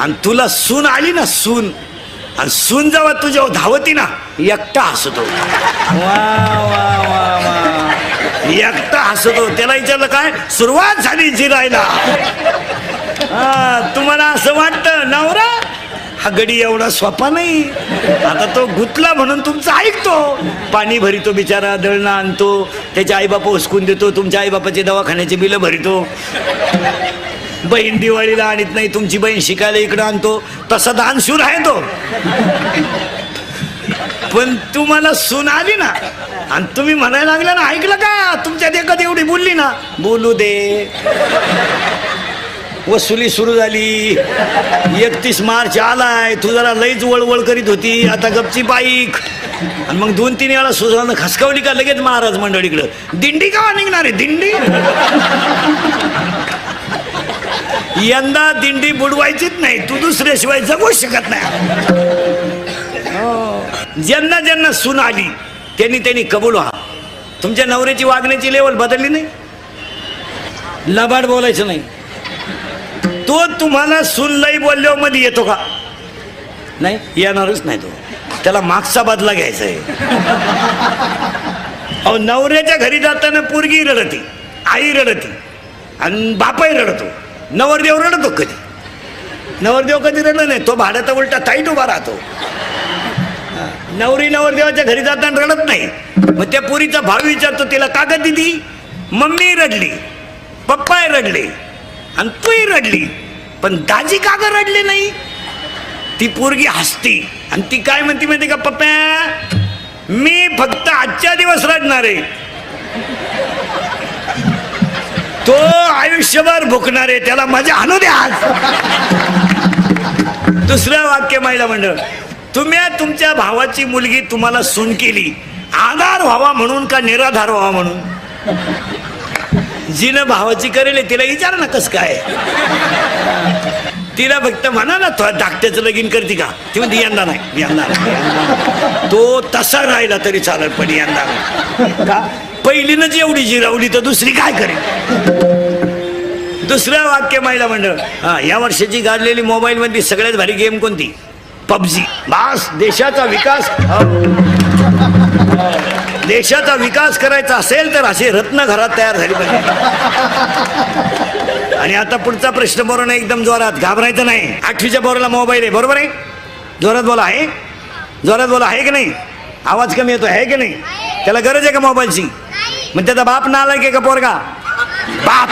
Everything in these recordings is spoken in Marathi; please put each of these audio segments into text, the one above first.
आणि तुला सून आली ना सून आणि सून जेव्हा तुझ्या धावती ना एकटा हसतो वा एकटा हसतो त्याला विचारलं काय? सुरुवात झाली जिरायला. हा, तुम्हाला असं वाटतं नवरा? हा गडी एवढा सोपा नाही. आता तो गुतला म्हणून तुमचं ऐकतो. पाणी भरितो बिचारा दळणं आणतो. त्याचे आईबाप उचकून देतो. तुमच्या आईबापाचे दवाखान्याचे बिलं भरितो. बहीण दिवाळीला आणत नाही तुमची बहीण शिकायला इकडं आणतो. तसा दानशूर आहे तो. पण तुम्हाला सून आली ना आणि तुम्ही म्हणायला लागला ना ऐकलं का? तुमच्यात देखत एवढी बोलली ना बोलू दे. वसुली सुरू झाली. एकतीस मार्च आलाय तू जरा लईच वळवळ करीत होती आता गपची बाईक. आणि मग दोन तीन वेळा सुधारणं खसकावली का लगेच महाराज मंडळीकडं? दिंडी का निघणार आहे दिंडी? यंदा दिंडी बुडवायचीच नाही तू दुसऱ्याशिवाय जगू शकत नाही. ज्यांना ज्यांना सून आली त्यांनी त्यांनी कबूल व्हा. तुमच्या नवऱ्याची वागण्याची लेवल बदलली नाही. लबाड बोलायचं नाही. तो तुम्हाला सून लई बोलल्यावर मध्ये येतो का? नाही येणारच नाही तो. त्याला मागचा बदला घ्यायचा आहे. अहो नवऱ्याच्या घरी जाताना पोरगी रडती आई रडती आणि बापाही रडतो. नवरदेव रडतो कधी? नवरदेव कधी रडत नाही? तो भाड्याचा उलटा ताईट उभा राहतो. नवरी नवरदेवाच्या घरी जाताना रडत नाही. मग त्या पोरीचा भाव विचारतो तिला का ग दिदी? मम्मी रडली पप्पाय रडले आणि तूही रडली पण दाजी का रडले रडली नाही. ती पोरगी हसती आणि ती काय म्हणती माहिती का पप्प्या मी फक्त आजच्या दिवस रडणार आहे. तो आयुष्यभर भुकणार आहे त्याला मजा आणू द्या आज. दुसरं वाक्य महिला मंडळ. तुम्ही तुमच्या भावाची मुलगी तुम्हाला सून केली. आधार व्हावा म्हणून का निराधार व्हावा म्हणून? जिनं भावाची करेल तिला विचारा ना कस काय. तिला फक्त म्हणा ना तो धाकट्याचं लगीन करते का? ती म्हणते यंदा नाही यंदा नाही. तो तसा राहिला तरी चालेल पण यंदा नाही. का? पहिलीनंच एवढी जिरावली तर दुसरी काय करेल? दुसरं वाक्य महिला मंडळ. हा या वर्षाची गाडलेली मोबाईल मधली सगळ्यात भारी गेम कोणती? पबजी. बास देशाचा विकास देशाचा विकास करायचा असेल तर असे रत्न घरात तयार झाली पाहिजे. आणि आता पुढचा प्रश्न बरोबर एकदम जोरात. घाबरायचं नाही. आठवीच्या बरोला मोबाईल आहे बरोबर आहे? जोरात बोला आहे? जोरात बोला आहे की नाही? आवाज कमी येतो आहे की नाही? त्याला गरज आहे का मोबाईलची मग त्याचा बाप नालाय की का पोरगा? बाप.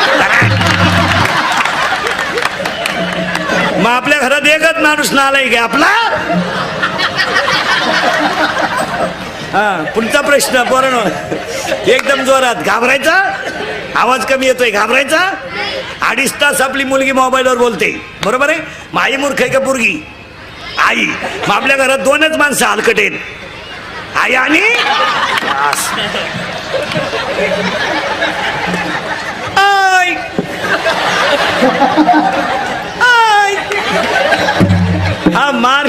मग आपल्या घरात एकच माणूस नालाय की आपला? हा पुढचा प्रश्न पोरण एकदम जोरात. घाबरायचा? आवाज कमी येतोय घाबरायचा? अडीच तास आपली मुलगी मोबाईलवर बोलते. बरोबर आहे? मग आई मूर्ख आहे का पोरगी? आई. मग आपल्या घरात दोनच माणसं हलकटेन आई आणि? आई.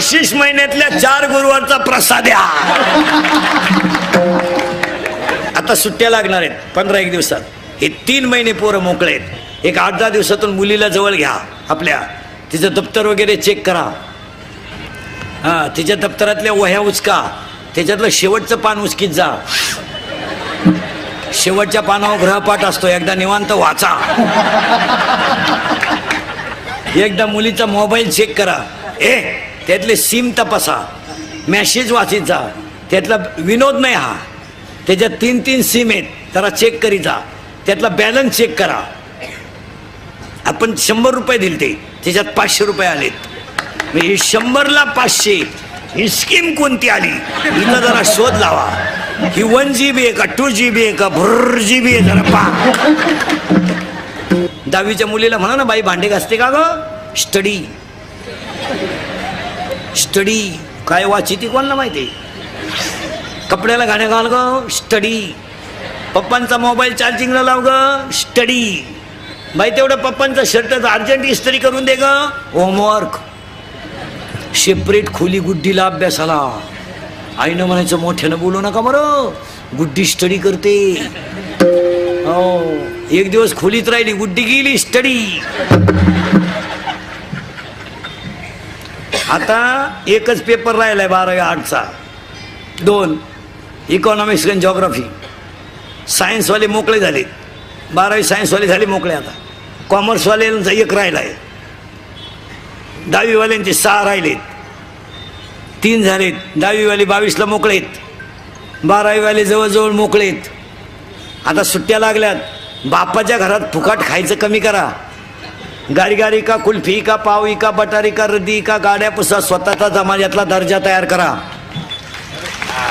बक्षीस महिन्यातल्या चार गुरुवारचा प्रसाद या. आता सुट्ट्या लागणार आहेत पंधरा एक दिवसात. हे तीन महिने पोरं मोकळे आहेत. एक आठ दहा दिवसातून मुलीला जवळ घ्या आपल्या. तिचं दप्तर वगैरे चेक करा. हां तिच्या दप्तरातल्या वह्या उचका. त्याच्यातलं शेवटचं पान उचकीत जा. शेवटच्या पानावर ग्रहपाठ असतो एकदा निवांत वाचा. एकदा मुलीचा मोबाईल चेक करा. ए त्यातले सिम तपासा. मॅसेज वाचित जा. त्यातला विनोद नाही हा. त्याच्यात तीन तीन सिम आहेत. जरा चेक करीत जा. त्यातला बॅलन्स चेक करा. आपण शंभर रुपये दिले ते. त्याच्यात पाचशे रुपये आलेत. म्हणजे मग हे शंभरला पाचशे. ही स्कीम कोणती आली? हिला जरा शोध लावा. ही वन जी बी आहे का? टू जी बी आहे का? भर जी बी आहे जरा पा दहावीच्या मुलीला म्हणा ना बाई भांडे घासते का ग? Study study. काय वाची ती कोणाला माहिती? कपड्याला गाण्या घाल ग स्टडी. पप्पांचा मोबाईल चार्जिंगला लाव ग स्टडी. बाई तेवढं पप्पांचा शर्ट अर्जंट इस्त्री करून दे ग. होमवर्क सेपरेट खोली गुड्डीला अभ्यासाला. आईनं म्हणायचं मोठ्यानं बोलू नका बरं. गुड्डी स्टडी करते. हो. एक दिवस खोलीत राहिली गुड्डी गेली स्टडी. आता एकच पेपर राहिला आहे बारावी आर्टचा दोन इकॉनॉमिक्स अँड जॉग्राफी सायन्सवाले मोकळे झाले. बारावी सायन्सवाले झाले मोकळे आता. कॉमर्सवाल्यांचा एक राहिला आहे दहावीवाल्यांचे सहा राहिलेत. तीन झालेत. दहावीवाले बावीसला मोकळे आहेत बारावीवाले जवळजवळ मोकळे आहेत आता सुट्ट्या लागल्यात. बापाच्या घरात फुकाट खायचं कमी करा. गाडी गाडी का कुल्फी का पावी का बटारी का रद्दी का गाड्या पुसा स्वतःचा जमान्यातला दर्जा तयार करा.